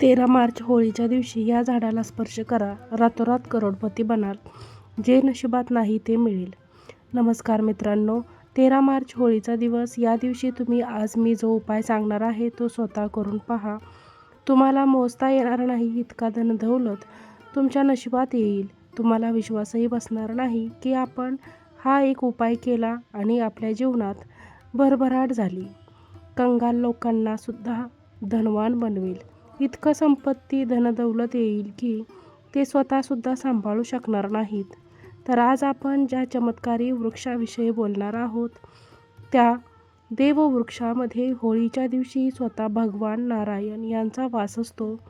तेरा मार्च होळीच्या दिवशी या झाडाला स्पर्श करा. रातोरात करोडपती बनाल. जे नशिबात नाही ते मिळेल. नमस्कार मित्रांनो तेरा मार्च होळीचा दिवस. या दिवशी तुम्ही आज मी जो उपाय सांगणार आहे तो स्वतः करून पहा. तुम्हाला मोजता येणार नाही इतका धन दौलत तुमच्या नशिबात येईल. तुम्हाला विश्वासही बसणार नाही की आपण हा एक उपाय केला आणि आपल्या जीवनात भरभराट झाली. कंगाल लोकांना सुद्धा धनवान बनवेल. इतकं संपत्ती धनदौलत येईल की ते स्वतःसुद्धा सांभाळू शकणार नाहीत. तर आज आपण ज्या चमत्कारी वृक्षाविषयी बोलणार आहोत त्या देववृक्षामध्ये होळीच्या दिवशी स्वतः भगवान नारायण यांचा वास असतो.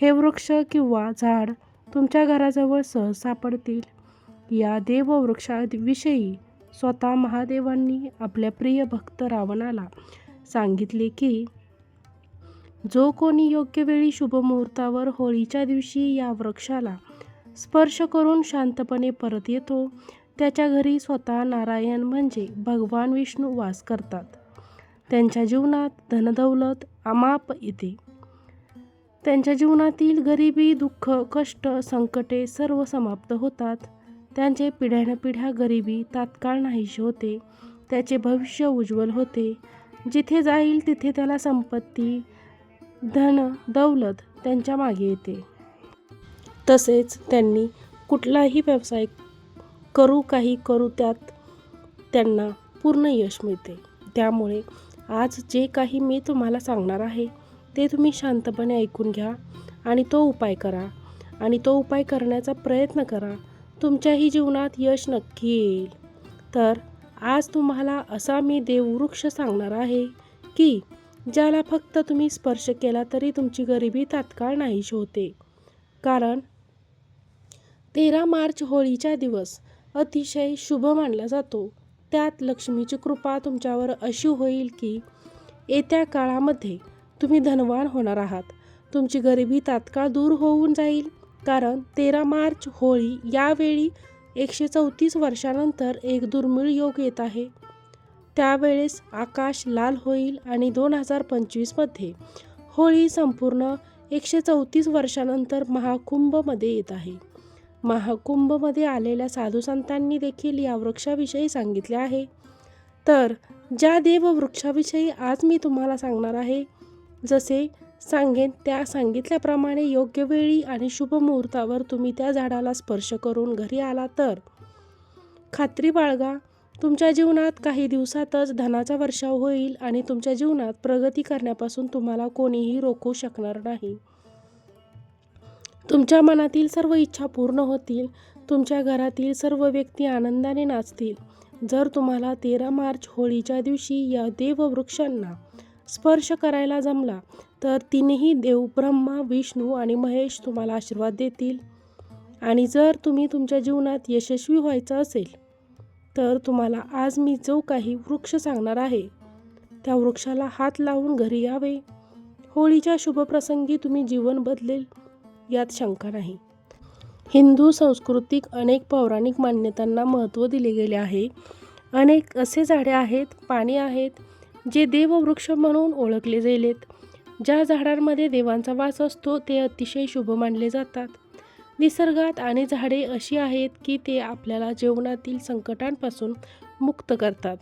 हे वृक्ष किंवा झाड तुमच्या घराजवळ सहज सापडतील. या देववृक्षाविषयी स्वतः महादेवांनी आपल्या प्रिय भक्त रावणाला सांगितले की जो कोणी योग्य वेळी शुभमुहूर्तावर होळीच्या दिवशी या वृक्षाला स्पर्श करून शांतपणे परत येतो त्याच्या घरी स्वतः नारायण म्हणजे भगवान विष्णू वास करतात. त्यांच्या जीवनात धनदौलत अमाप येते. त्यांच्या जीवनातील गरिबी दुःख कष्ट संकटे सर्व समाप्त होतात. त्यांचे पिढ्यानपिढ्या गरिबी तात्काळ नाहीशी होते. त्याचे भविष्य उज्ज्वल होते. जिथे जाईल तिथे त्याला संपत्ती धन दौलत त्यांच्या मागे येते. तसेच त्यांनी कुठलाही व्यवसाय करू काही करू त्यात त्यांना पूर्ण यश मिळते. त्यामुळे आज जे काही मी तुम्हाला सांगणार आहे ते तुम्ही शांतपणे ऐकून घ्या आणि तो उपाय करा आणि तो उपाय करण्याचा प्रयत्न करा. तुमच्याही जीवनात यश नक्की येईल. तर आज तुम्हाला असा मी देववृक्ष सांगणार आहे की ज्याला फक्त तुम्ही स्पर्श केला तरी तुमची गरिबी तात्काळ नाहीशी होते. कारण तेरा मार्च होळीचा दिवस अतिशय शुभ मानला जातो. त्यात लक्ष्मीची कृपा तुमच्यावर अशी होईल की येत्या काळामध्ये तुम्ही धनवान होणार आहात. तुमची गरिबी तात्काळ दूर होऊन जाईल. कारण तेरा मार्च होळी यावेळी एकशे चौतीस वर्षानंतर एक दुर्मिळ योग येत आहे. त्यावेळेस आकाश लाल होईल आणि दोन हजार पंचवीसमध्ये होळी संपूर्ण एकशे चौतीस वर्षानंतर महाकुंभमध्ये येत आहे. महाकुंभमध्ये आलेल्या साधूसंतांनी देखील या वृक्षाविषयी सांगितले आहे. तर ज्या देववृक्षाविषयी आज मी तुम्हाला सांगणार आहे जसे सांगेन त्या सांगितल्याप्रमाणे योग्य वेळी आणि शुभ मुहूर्तावर तुम्ही त्या झाडाला स्पर्श करून घरी आला तर. खात्री बाळगा तुमच्या जीवनात काही दिवसातच धनाचा वर्षाव होईल आणि तुमच्या जीवनात प्रगती करण्यापासून तुम्हाला कोणीही रोखू शकणार नाही. तुमच्या मनातील सर्व इच्छा पूर्ण होतील. तुमच्या घरातील सर्व व्यक्ती आनंदाने नाचतील. जर तुम्हाला तेरा मार्च होळीच्या दिवशी या देववृक्षांना स्पर्श करायला जमला तर तिनेही देव ब्रह्मा विष्णू आणि महेश तुम्हाला आशीर्वाद देतील. आणि जर तुम्ही तुमच्या जीवनात यशस्वी व्हायचं असेल तर तुम्हाला आज मी जो काही वृक्ष सांगणार आहे त्या वृक्षाला हात लावून घरी यावे. होळीच्या शुभप्रसंगी तुम्ही जीवन बदलेल यात शंका नाही. हिंदू सांस्कृतिक अनेक पौराणिक मान्यतांना महत्त्व दिले गेले आहे. अनेक असे झाडे आहेत पाने आहेत जे देववृक्ष म्हणून ओळखले गेलेत. ज्या झाडांमध्ये देवांचा वास असतो ते अतिशय शुभ मानले जातात. निसर्गात आणि झाडे अशी आहेत की ते आपल्याला जीवनातील संकटांपासून मुक्त करतात.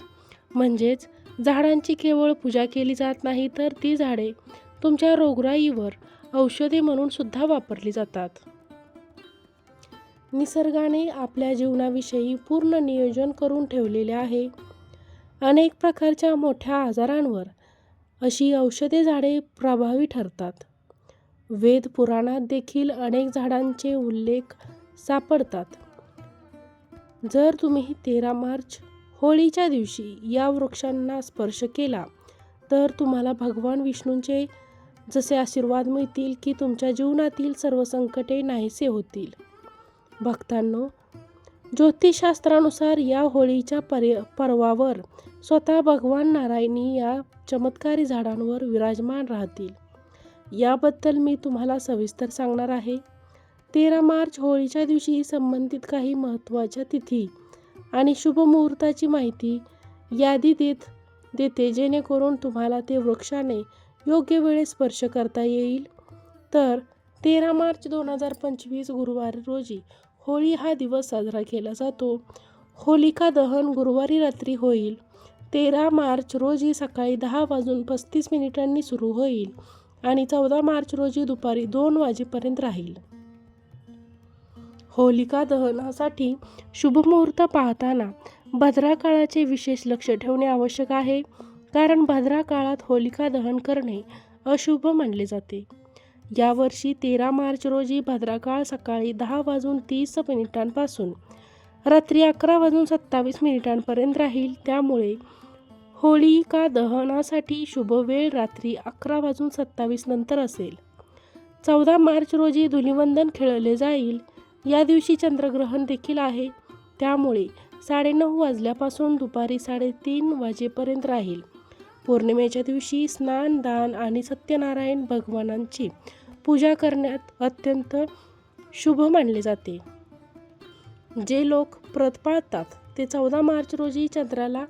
म्हणजेच झाडांची केवळ पूजा केली जात नाही तर ती झाडे तुमच्या रोगराईवर औषधे म्हणून सुद्धा वापरली जातात. निसर्गाने आपल्या जीवनाविषयी पूर्ण नियोजन करून ठेवलेले आहे. अनेक प्रकारच्या मोठ्या आजारांवर अशी औषधे झाडे प्रभावी ठरतात. वेद पुराणात देखील अनेक झाडांचे उल्लेख सापडतात. जर तुम्ही तेरा मार्च होळीच्या दिवशी या वृक्षांना स्पर्श केला तर तुम्हाला भगवान विष्णूंचे जसे आशीर्वाद मिळतील की तुमच्या जीवनातील सर्व संकटे नाहीसे होतील. भक्तांनो ज्योतिषशास्त्रानुसार या होळीच्या पर्य पर्वावर स्वतः भगवान नारायणी या चमत्कारी झाडांवर विराजमान राहतील. याबद्दल मी तुम्हाला सविस्तर सांगणार आहे. तेरा मार्च होळीच्या दिवशी संबंधित काही महत्त्वाच्या तिथी आणि शुभ मुहूर्ताची माहिती यादी देत देते जेणेकरून तुम्हाला ते वृक्षाने योग्य वेळेस स्पर्श करता येईल. तर तेरा मार्च दोन हजार पंचवीस गुरुवारी रोजी होळी हा दिवस साजरा केला जातो. होलिका दहन गुरुवारी रात्री होईल. तेरा मार्च रोजी सकाळी दहा वाजून पस्तीस मिनिटांनी सुरू होईल. आणि चौदा मार्च रोजी दुपारी दोन वाजेपर्यंत राहील. होलिका दहनासाठी शुभमुहूर्त पाहताना भद्रा काळाचे विशेष लक्ष ठेवणे आवश्यक आहे कारण भद्रा काळात होलिका दहन करणे अशुभ मानले जाते. यावर्षी तेरा मार्च रोजी भद्राकाळ सकाळी दहा वाजून तीस मिनिटांपासून रात्री अकरा वाजून सत्तावीस मिनिटांपर्यंत राहील. त्यामुळे होलिका दहनासाठी शुभ वेळ रात्री अकरा वाजून सत्तावीस नंतर असेल. चौदा मार्च रोजी धुलिवंदन खेळले जाईल. या दिवशी चंद्रग्रहण देखील आहे. त्यामुळे साडेनऊ वाजल्यापासून दुपारी साडेतीन वाजेपर्यंत राहील. पौर्णिमेच्या दिवशी स्नान दान आणि सत्यनारायण भगवानांची पूजा करण्यात अत्यंत शुभ मानले जाते. जे लोक प्रत पाळतात ते चौदा मार्च रोजी चंद्राला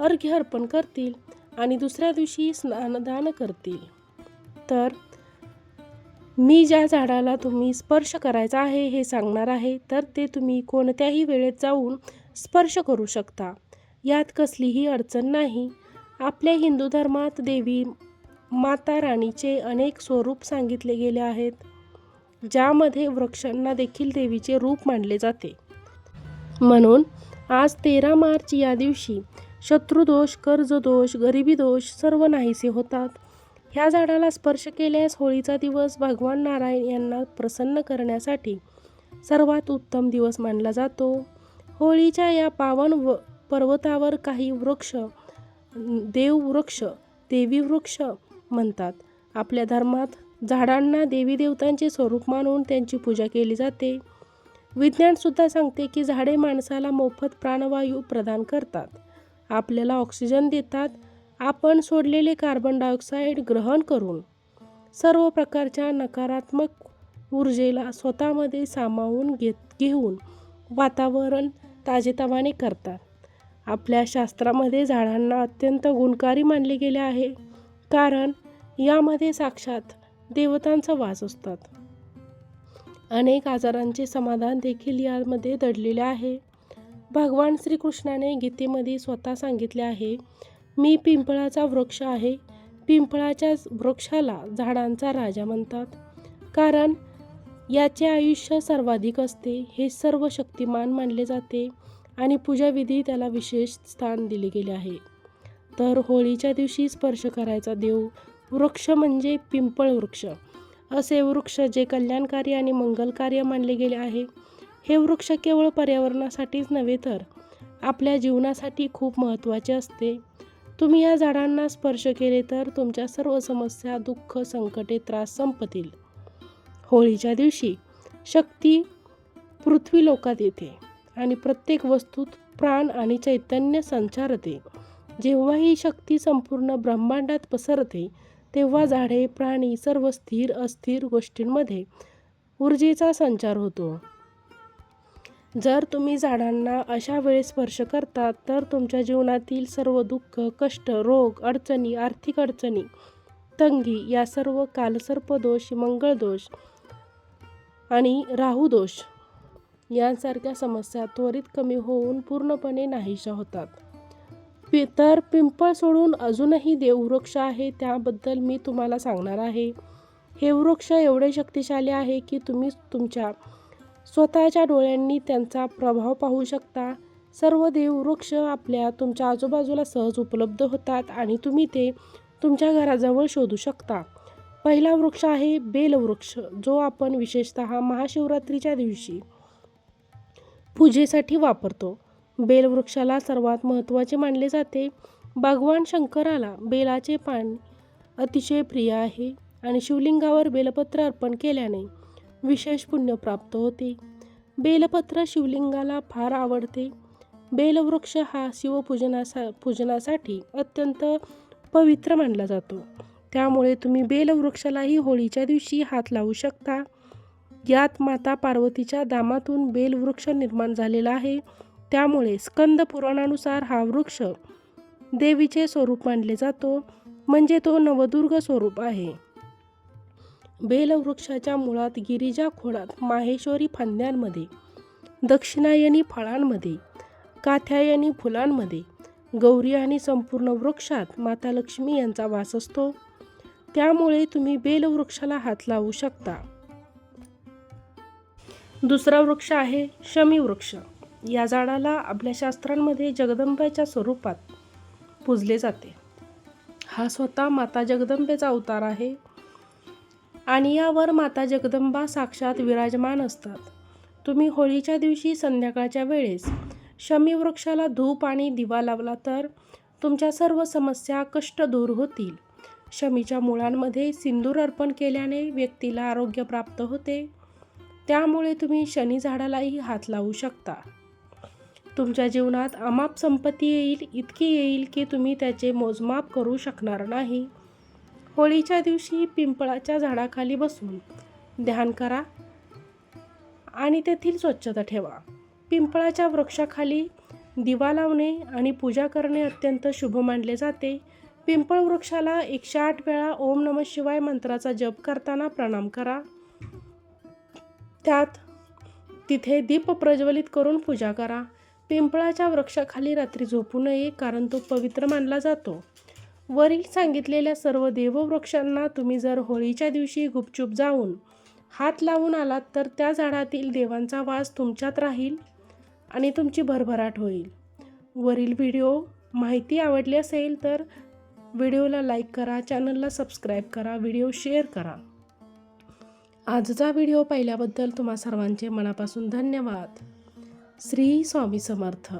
अर्घ्य अर्पण करतील आणि दुसऱ्या दिवशी स्नानदान करतील. तर मी ज्या झाडाला तुम्ही स्पर्श करायचा आहे हे सांगणार आहे तर ते तुम्ही कोणत्याही वेळेत जाऊन स्पर्श करू शकता. यात कसलीही अडचण नाही. आपल्या हिंदू धर्मात देवी माता राणीचे अनेक स्वरूप सांगितले गेले आहेत ज्यामध्ये वृक्षांना देखील देवीचे रूप मानले जाते. म्हणून आज तेरा मार्च या दिवशी शत्रुदोष कर्जदोष गरिबी दोष सर्व नाहीसे होतात. ह्या झाडाला स्पर्श केल्यास होळीचा दिवस भगवान नारायण यांना प्रसन्न करण्यासाठी सर्वात उत्तम दिवस मानला जातो. होळीच्या या पावन व पर्वतावर काही वृक्ष देववृक्ष देवीवृक्ष म्हणतात. आपल्या धर्मात झाडांना देवी देवतांचे स्वरूप मानून त्यांची पूजा केली जाते. विज्ञानसुद्धा सांगते की झाडे माणसाला मोफत प्राणवायू प्रदान करतात. आपल्याला ऑक्सिजन देतात. आपण सोडलेले कार्बन डायऑक्साईड ग्रहण करून सर्व प्रकारच्या नकारात्मक ऊर्जेला स्वतःमध्ये सामावून घेत घेऊन वातावरण ताजेतवाने करतात. आपल्या शास्त्रामध्ये झाडांना अत्यंत गुणकारी मानले गेले आहे. कारण यामध्ये साक्षात देवतांचा वास असतात. अनेक आजारांचे समाधान देखील यामध्ये दडलेले आहे. भगवान श्रीकृष्णाने गीतेमध्ये स्वतः सांगितले आहे मी पिंपळाचा वृक्ष आहे. पिंपळाच्या वृक्षाला झाडांचा राजा म्हणतात. कारण याचे आयुष्य सर्वाधिक असते हे सर्व शक्तिमान मानले जाते आणि पूजाविधी त्याला विशेष स्थान दिले गेले आहे. तर होळीच्या दिवशी स्पर्श करायचा देव वृक्ष म्हणजे पिंपळ वृक्ष. असे वृक्ष जे कल्याणकारी आणि मंगलकार्य मानले गेले आहे. हे वृक्ष केवळ पर्यावरणासाठीच नव्हे तर आपल्या जीवनासाठी खूप महत्त्वाचे असते. तुम्ही या झाडांना स्पर्श केले तर तुमच्या सर्व समस्या दुःख संकटे त्रास संपतील. होळीच्या दिवशी शक्ती पृथ्वी लोकात येते आणि प्रत्येक वस्तूत प्राण आणि चैतन्य संचारते. जेव्हा ही शक्ती संपूर्ण ब्रह्मांडात पसरते तेव्हा झाडे प्राणी सर्व स्थिर अस्थिर गोष्टींमध्ये ऊर्जेचा संचार होतो. जर तुम्ही झाडांना अशा वेळेस स्पर्श करता तर तुमच्या जीवनातील सर्व दुःख कष्ट रोग अडचणी आर्थिक अडचणी तंगी या सर्व कालसर्पदोष मंगळदोष आणि राहुदोष यांसारख्या समस्या त्वरित कमी होऊन पूर्णपणे नाहीशा होतात. पि तर पिंपळ सोडून अजूनही देववृक्ष आहे त्याबद्दल मी तुम्हाला सांगणार आहे. हे वृक्ष एवढे शक्तिशाली आहे की तुम्ही तुमच्या स्वतःच्या डोळ्यांनी त्यांचा प्रभाव पाहू शकता. सर्व देववृक्ष आपल्या तुमच्या आजूबाजूला सहज उपलब्ध होतात आणि तुम्ही ते तुमच्या घराजवळ शोधू शकता. पहिला वृक्ष आहे बेलवृक्ष जो आपण विशेषतः महाशिवरात्रीच्या दिवशी पूजेसाठी वापरतो. बेलवृक्षाला सर्वात महत्त्वाचे मानले जाते. भगवान शंकराला बेलाचे पान अतिशय प्रिय आहे आणि शिवलिंगावर बेलपत्र अर्पण केल्याने विशेष पुण्य प्राप्त होते. बेलपत्र शिवलिंगाला फार आवडते. बेलवृक्ष हा शिवपूजनासा पूजनासाठी अत्यंत पवित्र मानला जातो. त्यामुळे तुम्ही बेलवृक्षालाही होळीच्या दिवशी हात लावू शकता. यात माता पार्वतीच्या दामातून बेलवृक्ष निर्माण झालेला आहे. त्यामुळे स्कंद पुराणानुसार हा वृक्ष देवीचे स्वरूप मानले जातो. म्हणजे तो नवदुर्ग स्वरूप आहे. बेलवृक्षाच्या मुळात गिरिजा खोडात माहेश्वरी फांद्यांमध्ये दक्षिणायनी फळांमध्ये काथ्यायनी फुलांमध्ये गौरी आणि संपूर्ण वृक्षात माता लक्ष्मी यांचा वास असतो. त्यामुळे तुम्ही बेलवृक्षाला हात लावू शकता. दुसरा वृक्ष आहे शमी वृक्ष. या झाडाला आपल्या शास्त्रांमध्ये जगदंबेच्या स्वरूपात पूजले जाते. हा स्वतः माता जगदंबेचा अवतार आहे. आणि यावर माता जगदंबा साक्षात विराजमान असतात. तुम्ही होळीच्या दिवशी संध्याकाळच्या वेळेस शमी वृक्षाला धूप आणि दिवा लावला तर तुमच्या सर्व समस्या कष्ट दूर होतील. शमीच्या मुळांमध्ये सिंदूर अर्पण केल्याने व्यक्तीला आरोग्य प्राप्त होते. त्यामुळे तुम्ही शनी झाडालाही हात लावू शकता. तुमच्या जीवनात अमाप संपत्ती येईल इतकी येईल की तुम्ही त्याचे मोजमाप करू शकणार नाही. होळीच्या दिवशी पिंपळाच्या झाडाखाली बसून ध्यान करा आणि तेथील स्वच्छता ठेवा. पिंपळाच्या वृक्षाखाली दिवा लावणे आणि पूजा करणे अत्यंत शुभ मानले जाते. पिंपळ वृक्षाला एकशे आठ वेळा ओम नम शिवाय मंत्राचा जप करताना प्रणाम करा. त्यात तिथे दीप प्रज्वलित करून पूजा करा. पिंपळाच्या वृक्षाखाली रात्री झोपू नये कारण तो पवित्र मानला जातो. वरील सांगितलेल्या सर्व देववृक्षांना तुम्ही जर होळीच्या दिवशी गुपचूप जाऊन हात लावून आलात तर त्या झाडातील देवांचा वास तुमच्यात राहील आणि तुमची भरभराट होईल. वरील व्हिडिओ माहिती आवडली असेल तर व्हिडिओला लाईक करा चॅनलला सबस्क्राईब करा व्हिडिओ शेअर करा. आजचा व्हिडिओ पाहिल्याबद्दल तुम्हा सर्वांचे मनापासून धन्यवाद. श्री स्वामी समर्थ.